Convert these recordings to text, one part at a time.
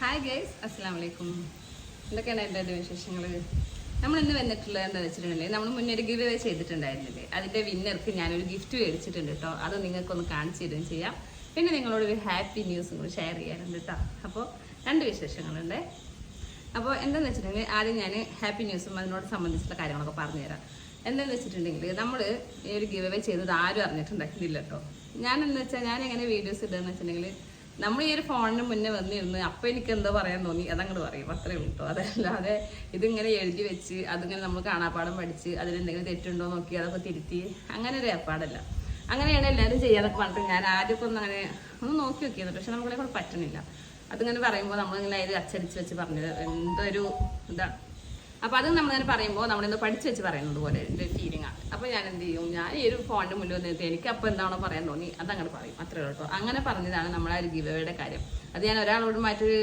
Hi guys അസ്സാം വലൈക്കും എന്തൊക്കെയാണ് എന്റെ വിശേഷങ്ങൾ? നമ്മൾ ഇന്ന് വന്നിട്ടുള്ളത് എന്താ വെച്ചിട്ടുണ്ടെങ്കിൽ നമ്മൾ മുന്നേ ഒരു ഗിവ് ചെയ്തിട്ടുണ്ടായിരുന്നില്ലേ? അതിന്റെ വിന്നർക്ക് ഞാനൊരു ഗിഫ്റ്റ് മേടിച്ചിട്ടുണ്ട് കേട്ടോ. അത് നിങ്ങൾക്കൊന്ന് കാണിച്ചു തരുകയും ചെയ്യാം. പിന്നെ നിങ്ങളോട് ഒരു ഹാപ്പി ന്യൂസും കൂടി ഷെയർ ചെയ്യാനുണ്ട് കേട്ടോ. അപ്പോൾ രണ്ട് വിശേഷങ്ങളുണ്ട്. അപ്പോൾ എന്താണെന്ന് വെച്ചിട്ടുണ്ടെങ്കിൽ ആദ്യം ഞാൻ ഹാപ്പി ന്യൂസും അതിനോട് സംബന്ധിച്ചുള്ള കാര്യങ്ങളൊക്കെ പറഞ്ഞുതരാം എന്താണെന്ന് വെച്ചിട്ടുണ്ടെങ്കിൽ നമ്മൾ ഈ ഒരു ഗിവ് അവേ ചെയ്തത് ആരും അറിഞ്ഞിട്ടുണ്ടായിരുന്നില്ല കേട്ടോ. എന്താ വെച്ചാൽ ഞാൻ എങ്ങനെ വീഡിയോസ് ഇടുകയെന്ന് വെച്ചിട്ടുണ്ടെങ്കിൽ നമ്മൾ ഈ ഒരു ഫോണിന് മുന്നേ വന്നിരുന്ന് അപ്പം എനിക്ക് എന്താ പറയാൻ തോന്നി. അതങ്ങോട്ട് പറയും. അത്രേ ഉള്ളൂ അതല്ലാതെ ഇതിങ്ങനെ എഴുതി വെച്ച് അതിങ്ങനെ നമ്മൾ കാണാപ്പാടം പഠിച്ച് അതിലെന്തെങ്കിലും തെറ്റുണ്ടോ നോക്കി അതൊക്കെ തിരുത്തി. അങ്ങനെ ഒരു ഏർപ്പാടല്ല. അങ്ങനെയാണ് എല്ലാവരും ചെയ്യാതൊക്കെ പറഞ്ഞിട്ട് ഞാൻ ആദ്യമൊക്കെ ഒന്ന് അങ്ങനെ ഒന്ന് നോക്കി നോക്കിയത് പക്ഷെ നമ്മളെ കൂടെ പറ്റണില്ല അതിങ്ങനെ പറയുമ്പോൾ നമ്മളിങ്ങനെ അതിൽ അച്ചടിച്ച് വെച്ച് പറഞ്ഞത് എന്തൊരു ഇതാണ് അപ്പോൾ അത് നമ്മളിങ്ങനെ പറയുമ്പോൾ നമ്മളിന്ന് പഠിച്ച് വെച്ച് പറയുന്നത് പോലെ എന്റെ ഫീലിംഗ് അപ്പോൾ ഞാൻ എന്ത് ചെയ്യും? ഞാൻ ഈ ഒരു ഫോണിന്റെ മുന്നിൽ വന്നിട്ട് എനിക്ക് അപ്പോൾ എന്താണോ പറയാൻ തോന്നി. അതങ്ങനെ പറയും. അത്രേ ഉള്ളൂ കേട്ടോ അങ്ങനെ പറഞ്ഞതാണ് നമ്മളെ ഒരു ഗിവയുടെ കാര്യം. അത് ഞാൻ ഒരാളോട് മറ്റൊരു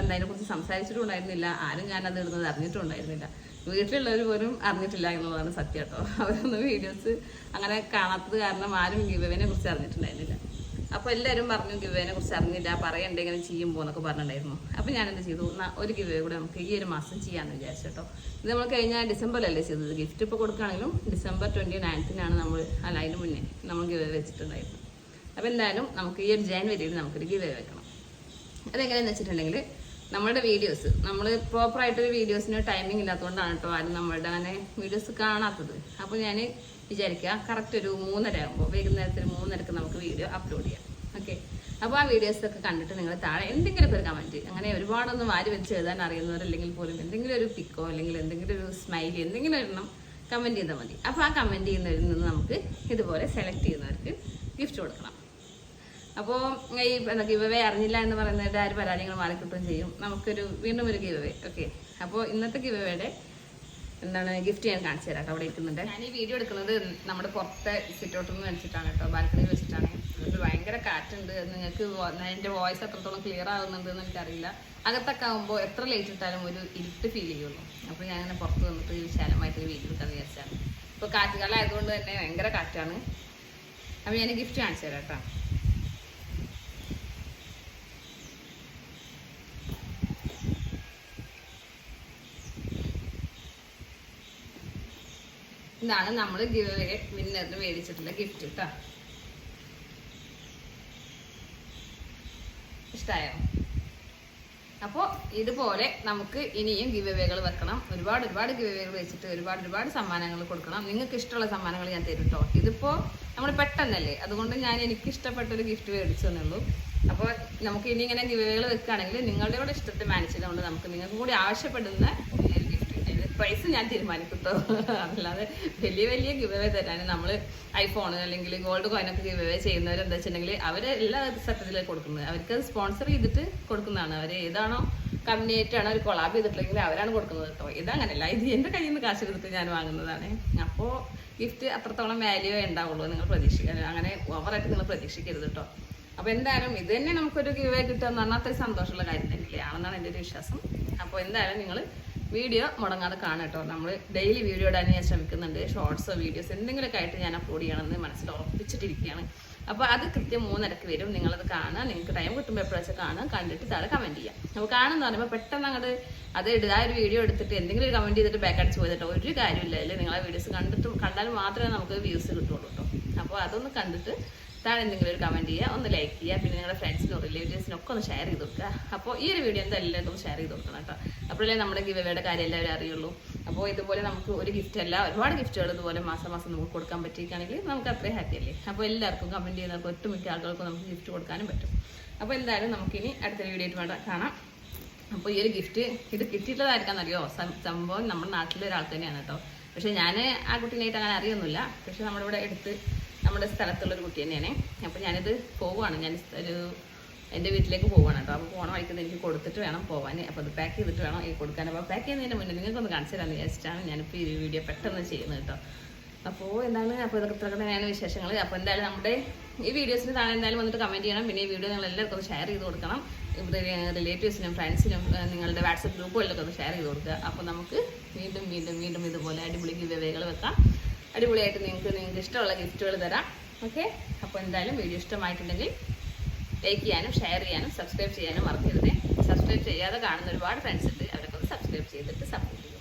എന്താ അതിനെക്കുറിച്ച് സംസാരിച്ചിട്ടുണ്ടായിരുന്നില്ല. ആരും ഞാൻ അത് ഇടുന്നത് അറിഞ്ഞിട്ടുണ്ടായിരുന്നില്ല. വീട്ടിലുള്ളവർ പോലും അറിഞ്ഞിട്ടില്ല എന്നുള്ളതാണ് സത്യം കേട്ടോ അവരൊന്നും വീഡിയോസ് അങ്ങനെ കാണാത്തത് കാരണം ആരും ഗിവവിനെ കുറിച്ച് അറിഞ്ഞിട്ടുണ്ടായിരുന്നില്ല. അപ്പോൾ എല്ലാവരും പറഞ്ഞു ഗിവേനെ കുറിച്ച് അറിഞ്ഞില്ല പറയണ്ടേ ഇങ്ങനെ ചെയ്യുമ്പോൾ എന്നൊക്കെ പറഞ്ഞിട്ടുണ്ടായിരുന്നു. അപ്പോൾ ഞാൻ എന്ത് ചെയ്തു ഒരു ഗിവേ കൂടെ നമുക്ക് ഈ ഒരു മാസം ചെയ്യാമെന്ന് വിചാരിച്ചു കേട്ടോ. ഇത് നമ്മൾ കഴിഞ്ഞ ഡിസംബറിലല്ലേ ചെയ്തത്? ഗിഫ്റ്റ് ഇപ്പോൾ കൊടുക്കുകയാണെങ്കിലും ഡിസംബർ ട്വന്റി നയൻത്തിനാണ് നമ്മൾ അല്ല അതിന് മുന്നേ നമ്മൾ ഗിവേ വെച്ചിട്ടുണ്ടായിരുന്നു അപ്പോൾ എന്തായാലും നമുക്ക് ഈ ഒരു ജാനുവരിയിൽ നമുക്കൊരു ഗിവേ വെക്കണം. അതെങ്ങനെയാണെന്ന് വെച്ചിട്ടുണ്ടെങ്കിൽ നമ്മുടെ വീഡിയോസ് നമ്മൾ പ്രോപ്പറായിട്ടൊരു വീഡിയോസിന് ടൈമിംഗ് ഇല്ലാത്തതുകൊണ്ടാണ് കേട്ടോ ആരും നമ്മളുടെ അങ്ങനെ വീഡിയോസ് കാണാത്തത്. അപ്പോൾ ഞാൻ വിചാരിക്കുക കറക്റ്റ് ഒരു മൂന്നര ആകുമ്പോൾ വൈകുന്നേരത്തിൽ മൂന്നരക്ക് നമുക്ക് വീഡിയോ അപ്ലോഡ് ചെയ്യാം. ഓക്കെ അപ്പോൾ ആ വീഡിയോസൊക്കെ കണ്ടിട്ട് നിങ്ങൾ താഴെ എന്തെങ്കിലും ഒരു കമന്റ് അങ്ങനെ ഒരുപാടൊന്നും വാരി വെച്ച് എഴുതാൻ അറിയുന്നവരല്ലെങ്കിൽ പോലും എന്തെങ്കിലും ഒരു പിക്കോ അല്ലെങ്കിൽ എന്തെങ്കിലും ഒരു സ്മൈലി എന്തെങ്കിലും ഒരെണ്ണം കമന്റ് ചെയ്താൽ മതി. അപ്പോൾ ആ കമന്റ് ചെയ്യുന്നവരിൽ നിന്ന് നമുക്ക് ഇതുപോലെ സെലക്ട് ചെയ്യുന്നവർക്ക് അപ്പോൾ ഈ ഗിവ് അവേ അറിഞ്ഞില്ല എന്ന് പറയുന്നത് ആര് ഒരു മാറിക്കിട്ടുകയും ചെയ്യും. നമുക്കൊരു വീണ്ടും ഒരു ഗീവേ ഓക്കെ അപ്പോൾ ഇന്നത്തെ ഗിവ് എന്താണ് ഗിഫ്റ്റ് ഞാൻ കാണിച്ചു തരാം കേട്ടോ അവിടെ ഇരിക്കുന്നുണ്ട്. ഞാൻ ഈ വീഡിയോ എടുക്കുന്നത് നമ്മുടെ പുറത്തെ സിറ്റൗട്ടിൽ നിന്ന് വെച്ചിട്ടാണ് കേട്ടോ ബാൽക്കണിയിൽ വെച്ചിട്ടാണ്. അതുകൊണ്ട് ഭയങ്കര കാറ്റുണ്ട് നിങ്ങൾക്ക് എന്റെ വോയിസ് എത്രത്തോളം ക്ലിയർ ആകുന്നുണ്ട് എന്ന് എനിക്കറിയില്ല. അകത്തൊക്കെ ആകുമ്പോൾ എത്ര ലേറ്റ് ഇട്ടാലും ഒരു ഇരുട്ട് ഫീൽ ചെയ്യുള്ളൂ. അപ്പോൾ ഞാൻ അങ്ങനെ പുറത്ത് വന്നിട്ട് വിശാലമായിട്ട് ഒരു വീഡിയോ എടുക്കാമെന്ന് വിചാരിച്ചാണ് ഇപ്പോൾ കാറ്റുകാലം ആയതുകൊണ്ട് തന്നെ ഭയങ്കര കാറ്റാണ്. അപ്പോൾ ഞാൻ ഗിഫ്റ്റ് കാണിച്ചു തരാം കേട്ടോ. ഇതാണ് നമ്മൾ ഗിവ് വിന്നറിന് മേടിച്ചിട്ടുള്ള ഗിഫ്റ്റ് കേട്ടോ ഇഷ്ടമായോ അപ്പോൾ ഇതുപോലെ നമുക്ക് ഇനിയും ഗിവ് വേകൾ വെക്കണം. ഒരുപാട് ഒരുപാട് ഗിവ് വേകൾ വെച്ചിട്ട് ഒരുപാട് ഒരുപാട് സമ്മാനങ്ങൾ കൊടുക്കണം. നിങ്ങൾക്ക് ഇഷ്ടമുള്ള സമ്മാനങ്ങൾ ഞാൻ തരും കേട്ടോ ഇതിപ്പോൾ നമ്മൾ പെട്ടെന്നല്ലേ. അതുകൊണ്ട് ഞാൻ എനിക്ക് ഇഷ്ടപ്പെട്ട ഒരു ഗിഫ്റ്റ് മേടിച്ചു തന്നുള്ളൂ അപ്പോൾ നമുക്ക് ഇനി ഇങ്ങനെ ഗിവ് വേകൾ വെക്കുകയാണെങ്കിൽ നിങ്ങളുടെ കൂടെ ഇഷ്ടത്തെ മാനേജ് ചെയ്തുകൊണ്ട് നമുക്ക് നിങ്ങൾക്കും കൂടി ആവശ്യപ്പെടുന്ന പ്രൈസ് ഞാൻ തീരുമാനിക്കത്തോ അല്ലാതെ വലിയ വലിയ ഗിവ് തരാൻ നമ്മൾ ഐഫോൺ അല്ലെങ്കിൽ ഗോൾഡ് കോയിനൊക്കെ ഗിവ് അവേ ചെയ്യുന്നവർ എന്താ വെച്ചിട്ടുണ്ടെങ്കിൽ അവർ എല്ലാ സത്യത്തിലും കൊടുക്കുന്നത്. അവർക്ക് സ്പോൺസർ ചെയ്തിട്ട് കൊടുക്കുന്നതാണ്. അവർ ഏതാണോ കമ്പനിയായിട്ടാണ് അവർ കൊളാബ് ചെയ്തിട്ടുണ്ടെങ്കിൽ അവരാണ് കൊടുക്കുന്നത് കേട്ടോ. ഇതങ്ങനെയല്ല ഇത് എന്റെ കയ്യിൽ നിന്ന് കാശ് എടുത്ത് ഞാൻ വാങ്ങുന്നതാണ്. അപ്പോൾ ഗിഫ്റ്റ് അത്രത്തോളം വാല്യൂ ഉണ്ടാവുള്ളൂ നിങ്ങൾ പ്രതീക്ഷിക്കാൻ. അങ്ങനെ ഓവറായിട്ട് നിങ്ങൾ പ്രതീക്ഷിക്കരുത് കേട്ടോ. അപ്പോൾ എന്തായാലും ഇത് തന്നെ നമുക്കൊരു ഗിവ് കിട്ടുക എന്ന് പറഞ്ഞാൽ അത്രയും സന്തോഷമുള്ള കാര്യം തന്നെയല്ലേ? ആണെന്നാണ് എന്റെ ഒരു വിശ്വാസം. അപ്പോൾ എന്തായാലും നിങ്ങൾ വീഡിയോ മുടങ്ങാതെ കാണാം കേട്ടോ. നമ്മൾ ഡെയിലി വീഡിയോ ഇടാൻ ഞാൻ ശ്രമിക്കുന്നുണ്ട്. ഷോർട്സോ വീഡിയോസ് എന്തെങ്കിലുമൊക്കെ ആയിട്ട് ഞാൻ അപ്ലോഡ് ചെയ്യണമെന്ന് മനസ്സിൽ ഉറപ്പിച്ചിട്ടിരിക്കുകയാണ്. അപ്പോൾ അത് കൃത്യം മൂന്നരക്ക് വരും. നിങ്ങളത് കാണുക. നിങ്ങൾക്ക് ടൈം കിട്ടുമ്പോൾ എപ്പോഴാച്ചാൽ കാണുക. കണ്ടിട്ട് താഴെ കമന്റ് ചെയ്യാം അപ്പോൾ കാണുമെന്ന് പറയുമ്പോൾ പെട്ടെന്ന് അങ്ങോട്ട് അത് ഇടുക. ഒരു വീഡിയോ എടുത്തിട്ട് എന്തെങ്കിലും ഒരു കമന്റ് ചെയ്തിട്ട് ബാക്ക് അടിച്ച് പോയിട്ടോ ഒരു കാര്യമില്ല അല്ലേ? നിങ്ങളെ വീഡിയോസ് കണ്ടിട്ട് കണ്ടാൽ മാത്രമേ നമുക്ക് വ്യൂസ് കിട്ടുള്ളൂ കേട്ടോ. അപ്പോൾ അതൊന്ന് കണ്ടിട്ട് താഴെ എന്തെങ്കിലും ഒരു കമന്റ് ചെയ്യുക ഒന്ന് ലൈക്ക് ചെയ്യുക പിന്നെ നിങ്ങളുടെ ഫ്രണ്ട്സിനും റിലേറ്റീവ്സിനും ഒക്കെ ഒന്ന് ഷെയർ ചെയ്ത് കൊടുക്കുക. അപ്പോൾ ഈ ഒരു വീഡിയോ എന്താ എല്ലാവർക്കും ഷെയർ ചെയ്ത് കൊടുക്കണം കേട്ടോ. അപ്പോഴേ നമ്മുടെ ഗിവയുടെ കാര്യം എല്ലാവരും അറിയുള്ളൂ. അപ്പോൾ ഇതുപോലെ നമുക്ക് ഒരു ഗിഫ്റ്റ് അല്ല ഒരുപാട് ഗിഫ്റ്റുകൾ ഇതുപോലെ മാസം മാസം നമുക്ക് കൊടുക്കാൻ പറ്റിയിരിക്കുകയാണെങ്കിൽ നമുക്ക് അത്രയും ഹാപ്പി അല്ലേ? അപ്പോൾ എല്ലാവർക്കും കമന്റ് ചെയ്യുന്നവർക്ക് ഒട്ടുമിക്ക ആളുകൾക്കും നമുക്ക് ഗിഫ്റ്റ് കൊടുക്കാനും പറ്റും. അപ്പോൾ എന്തായാലും നമുക്കിനി അടുത്ത വീഡിയോ വേണ്ട കാണാം. അപ്പോൾ ഈ ഒരു ഗിഫ്റ്റ് ഇത് കിട്ടിയിട്ടുള്ളതായിരിക്കാന്നറിയോ സം- സംഭവം നമ്മുടെ നാട്ടിലെ ഒരാൾ തന്നെയാണ് കേട്ടോ. പക്ഷേ ഞാൻ ആ കുട്ടീനായിട്ട് അങ്ങനെ അറിയൊന്നുമില്ല. പക്ഷെ നമ്മുടെ ഇവിടെ എടുത്ത് നമ്മുടെ സ്ഥലത്തുള്ള ഒരു കുട്ടി തന്നെയാണ്. അപ്പോൾ ഞാനിത് പോവുകയാണ്. ഞാൻ ഒരു എന്റെ വീട്ടിലേക്ക് പോവുകയാണ് കേട്ടോ. അപ്പോൾ പോകണ വഴിക്കുന്നത് എനിക്ക് കൊടുത്തിട്ട് വേണം പോകാൻ അപ്പോൾ അത് പാക്ക് ചെയ്തിട്ട് വേണം ഈ കൊടുക്കാൻ. അപ്പോൾ പാക്ക് ചെയ്യുന്നതിന് മുന്നേ നിങ്ങൾക്കൊന്ന് കാണിച്ചു തരാമെന്ന് വിചാരിച്ചിട്ടാണ് ഞാനിപ്പോൾ ഈ വീഡിയോ പെട്ടെന്ന് ചെയ്യുന്നത് കേട്ടോ. അപ്പോൾ എന്താണ്? അപ്പോൾ ഇതൊക്കെ ഇത്രയൊക്കെ ഞാൻ വിശേഷങ്ങൾ അപ്പോൾ എന്തായാലും നമ്മുടെ ഈ വീഡിയോസിന് താഴെ എന്തായാലും വന്നിട്ട് കമന്റ് ചെയ്യണം. പിന്നെ ഈ വീഡിയോ നിങ്ങൾ എല്ലാവർക്കും ഷെയർ ചെയ്ത് കൊടുക്കണം. റിലേറ്റീവ്സിനും ഫ്രണ്ട്സിനും നിങ്ങളുടെ വാട്സപ്പ് ഗ്രൂപ്പുകളിലൊക്കെ ഒന്ന് ഷെയർ ചെയ്ത് കൊടുക്കുക. അപ്പോൾ നമുക്ക് വീണ്ടും വീണ്ടും വീണ്ടും ഇതുപോലെ അടിപൊളി ഗിവേകൾ വെക്കാം. അടിപൊളിയായിട്ട് നിങ്ങൾക്ക് നിങ്ങൾക്ക് ഇഷ്ടമുള്ള ഗിഫ്റ്റുകൾ തരാം. ഓക്കെ അപ്പോൾ എന്തായാലും വീഡിയോ ഇഷ്ടമായിട്ടുണ്ടെങ്കിൽ ലൈക്ക് ചെയ്യാനും ഷെയർ ചെയ്യാനും സബ്സ്ക്രൈബ് ചെയ്യാനും മറക്കരുതേ. സബ്സ്ക്രൈബ് ചെയ്യാതെ കാണുന്ന ഒരുപാട് ഫ്രണ്ട്സ് ഉണ്ട്. അവരൊക്കെ ഒന്ന് സബ്സ്ക്രൈബ് ചെയ്തിട്ട് സപ്പോർട്ട്